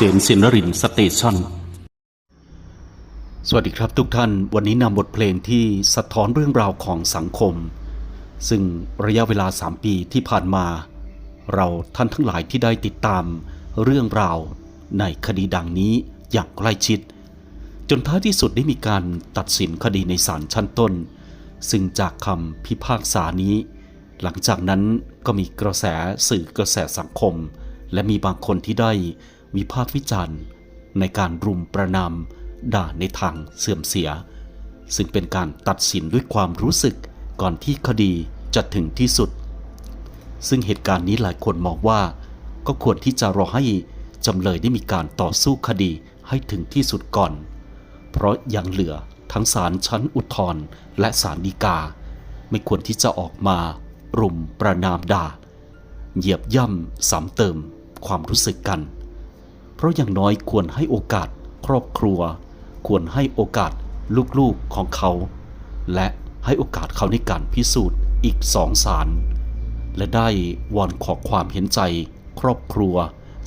ษนสินรินสเตชันสวัสดีครับทุกท่านวันนี้นำบทเพลงที่สะท้อนเรื่องราวของสังคม ซึ่งระยะเวลา 3 ปีที่ผ่านมา เราท่านทั้งหลายที่ได้ติดตามเรื่องราวในคดีดังนี้อย่างใกล้ชิด จนท้ายที่สุดได้มีการตัดสินคดีในศาลชั้นต้น ซึ่งจากคำพิพากษานี้ หลังจากนั้นก็มีกระแสสื่อกระแสสังคม และมีบางคนที่ได้ วิพากษ์วิจารณ์ ในการรุมประนามด่าในทางเสื่อมเสีย ซึ่งเป็นการตัดสินด้วยความรู้สึกก่อนที่คดีจะถึงที่สุด ซึ่งเหตุการณ์นี้หลายคนมองว่า ก็ควรที่จะรอให้จำเลยได้มีการต่อสู้คดีให้ถึงที่สุดก่อน เพราะยังเหลือทั้งศาลชั้นอุทธรณ์และศาลฎีกา ไม่ควรที่จะออกมา รุมประนามด่า เหยียบย่ำซ้ำเติมความรู้สึกกัน เพราะอย่างน้อยควรให้โอกาสครอบครัว ควรให้โอกาสลูกๆของเขา และให้โอกาสเขาในการพิสูจน์อีกสองสารและได้วอนขอความเห็นใจ ครอบครัว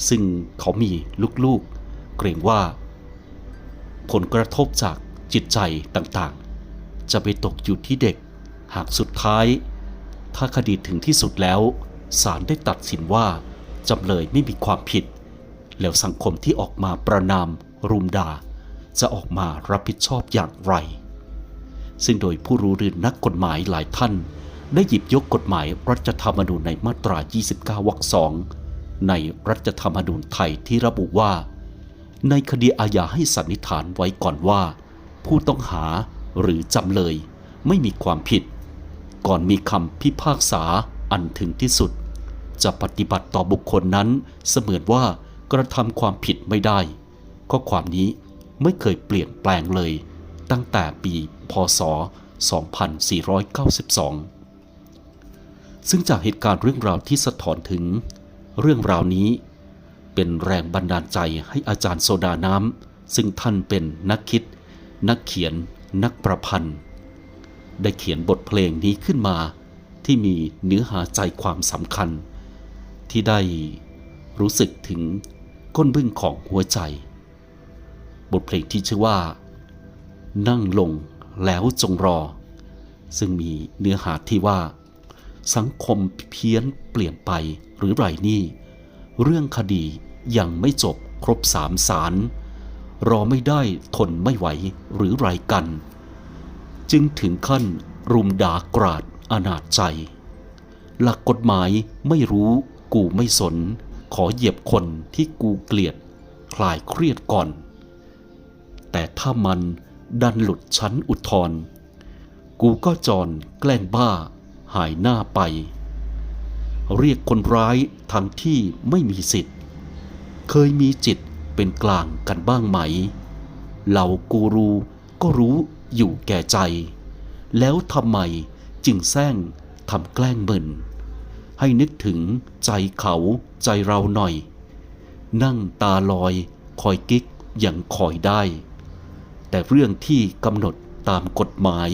ซึ่งเขามีลูกๆ เกรงว่า ผลกระทบจากจิตใจต่างๆ จะไปตกอยู่ที่เด็ก หากสุดท้าย ถ้าคดีถึงที่สุดแล้วศาลได้ตัดสินว่าจำเลยไม่มีความผิด แล้วสังคมที่ออกมาประนามรุมด่าจะออกมารับผิดชอบอย่างไร ซึ่งโดยผู้รู้เรื่องนักกฎหมายหลายท่าน ได้หยิบยกกฎหมายรัฐธรรมนูญในมาตรา 29 วรรคสองในรัฐธรรมนูญไทยที่ระบุว่า ในคดีอาญาให้สันนิษฐานไว้ก่อนว่า ผู้ต้องหาหรือจำเลย ไม่มีความผิด ก่อนมีคำพิพากษาอันถึงที่สุด จะปฏิบัติต่อบุคคลนั้นเสมือนว่า กระทำความผิดไม่ได้ ข้อความนี้ไม่เคยเปลี่ยนแปลงเลย ตั้งแต่ปีพศ 2492 ซึ่งจากเหตุการณ์เรื่องราวที่สะท้อนถึง เรื่องราวนี้เป็นแรงบันดาลใจให้อาจารย์โซดาน้ำ ซึ่งท่านเป็นนักคิด นักเขียน นักประพันธ์ ได้เขียนบทเพลงนี้ขึ้นมา ที่มีเนื้อหาใจความสำคัญ ที่ได้รู้สึกถึง ก้นบึ้งของหัวใจ บทเพลงที่ชื่อว่า นั่งลงแล้วจงรอ ซึ่งมีเนื้อหาที่ว่า สังคมเพี้ยนเปลี่ยนไปหรือไรนี่ เรื่องคดียังไม่จบครบสามสารรอไม่ได้ทนไม่ไหวหรือไรกัน จึงถึงขั้นรุมด่ากราดอนาจใจ หลักกฎหมายไม่รู้กูไม่สน ขอเหยียบคนที่กูเกลียด คลายเครียดก่อน แต่ถ้ามันดันหลุดชั้นอุทธรกูก็จรแกล้งบ้า หายหน้าไป เรียกคนร้ายทั้งที่ไม่มีสิทธิ์ เคยมีจิตเป็นกลางกันบ้างไหม เหล่ากูรูก็รู้อยู่แก่ใจ แล้วทำไมจึงแซงทำแกล้งมึน ให้นึกถึงใจเขาใจเราหน่อย นั่งตาลอยคอยกิ๊กอย่างคอยได้ แต่เรื่องที่กำหนดตามกฎหมาย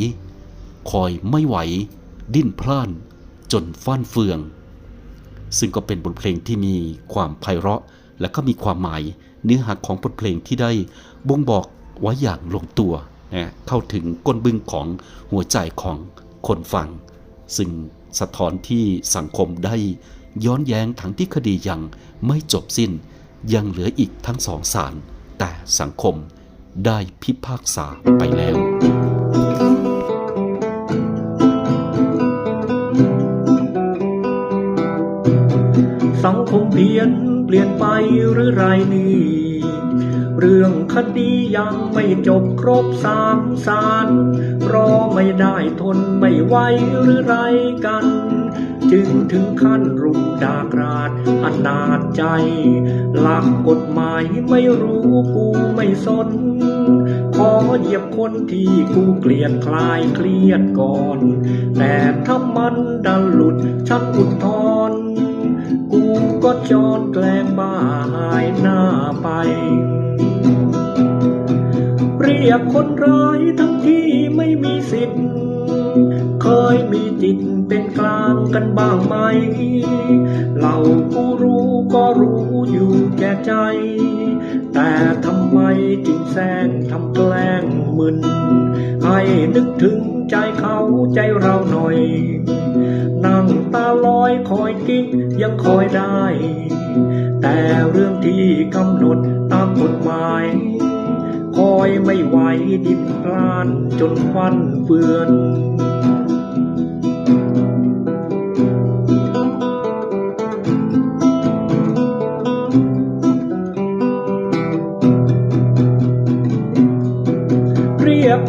คอยไม่ไหว ดิ้นพล่านจนฟั่นเฟือง ซึ่งก็เป็นบทเพลงที่มีความไพเราะ และก็มีความหมายเนื้อหาของบทเพลงที่ได้บ่งบอกไว้อย่างลงตัวนะเข้าถึงก้นบึ้งของหัวใจของคนฟัง ซึ่ง สะท้อนที่สังคมได้ ย้อนแย้งทั้งที่คดียังไม่จบสิ้น ยังเหลืออีกทั้งสองศาลแต่สังคมได้พิพากษาไปแล้วสังคมเปลี่ยนเปลี่ยนไปหรือไรนี่ เรื่องคดียังไม่จบครบสามสารรอ ไม่ได้ทนไม่ไหวหรือไรกัน จึงถึงขั้นรุมด่ากราดอนาจใจ หลักกฎหมายไม่รู้กูไม่สน ขอเหยียบคนที่กูเกลียดคลายเครียดก่อน แต่ถ้ามันดันหลุดชันอุทธรณ์กูก็จอนแกล้งบ้าหายหน้าไปเรียกคนร้ายทั้งที่ไม่มี ยมีจิตเป็นกลางกันบ้างไหม เรากูรู้ก็รู้อยู่แก่ใจ แต่ทำไมจึงแซงทำแกล้งมึน ให้นึกถึงใจเขาใจเราหน่อย นั่งตาลอยคอยกิ๊กยังคอยได้ แต่เรื่องที่กำหนดตามกฎหมายคอยไม่ไหวดิ้นพลานจนฟันเฟือน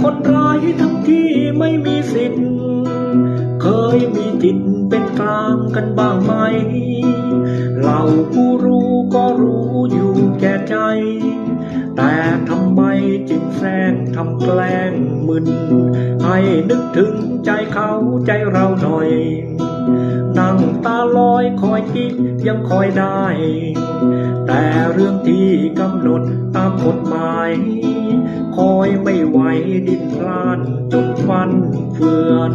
คนร้ายทั้งที่ไม่มีสิทธิ์ เคยมีจิตเป็นกลางกันบ้างไหมเราผู้รู้ก็รู้อยู่แก่ใจ แต่ทำไมจึงแซงทำแกล้งมึน ให้นึกถึงใจเขาใจเราหน่อย นั่งตาลอยคอยคิดยังคอยได้ แต่เรื่องที่กำหนดตามกฎหมาย คอยไม่ไหวดิ้นพลานจนฟันเฟือน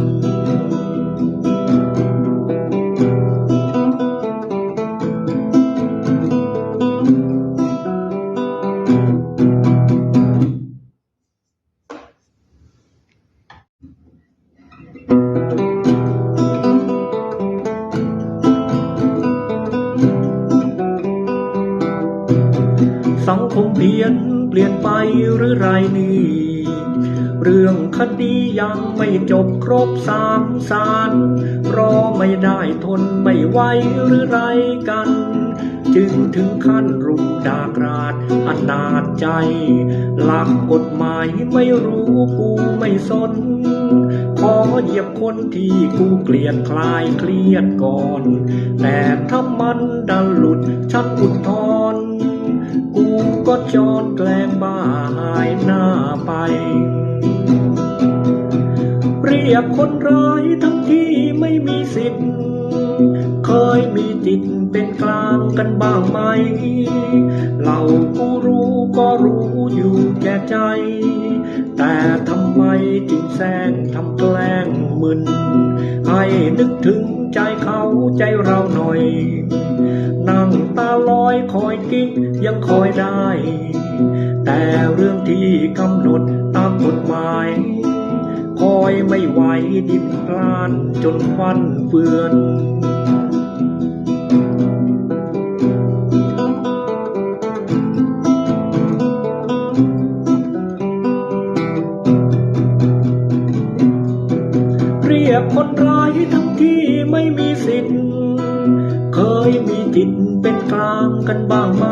เปลี่ยนไปหรือไรนี่ เรื่องคดียังไม่จบครบสามสารรอไม่ได้ทนไม่ไหวหรือไรกัน จึงถึงขั้นรุมดากราดอนาจใจ หลักกฎหมายไม่รู้กูไม่สน ขอเหยียบคนที่กูเกลียดคลายเครียดก่อน แต่ถ้ามันดันหลุดชันอุทธร กูก็จอดแกล้งบ้าหายหน้าไป เรียกคนร้ายทั้งที่ไม่มีสิทธิ์ เคยมีจิตเป็นกลางกันบ้างไหม เราผู้รู้ก็รู้อยู่แก่ใจ แต่ทำไมจึงแซงทำแกล้งมึน ให้นึกถึงใจเขาใจเราหน่อย นั่งตาลอยคอยกิ๊กยังคอยได้ แต่เรื่องที่กำหนดตามกฎหมาย คอยไม่ไหวดิ้น พลานจนฟันเฟือนเรียกคนร้ายทั้งที่ไม่มีสิทธิ์ เคยมีจิตเป็นกลางกันบ้างไหม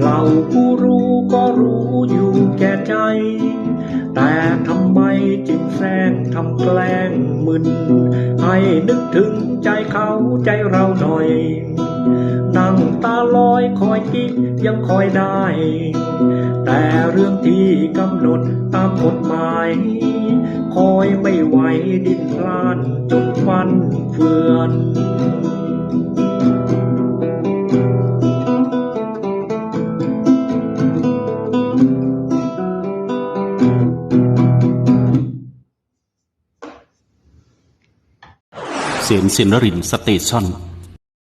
เราผู้รู้ก็รู้อยู่แก่ใจ แต่ทำไมจึงแซงทำแกล้งมึน ให้นึกถึงใจเขาใจเราหน่อย นั่งตาลอยคอยกิ๊กยังคอยได้ แต่เรื่องที่กำหนดตามกฎหมาย คอยไม่ไหวดิ้นพลานจนฟันเฟือน เสียงเนรินสเตชัน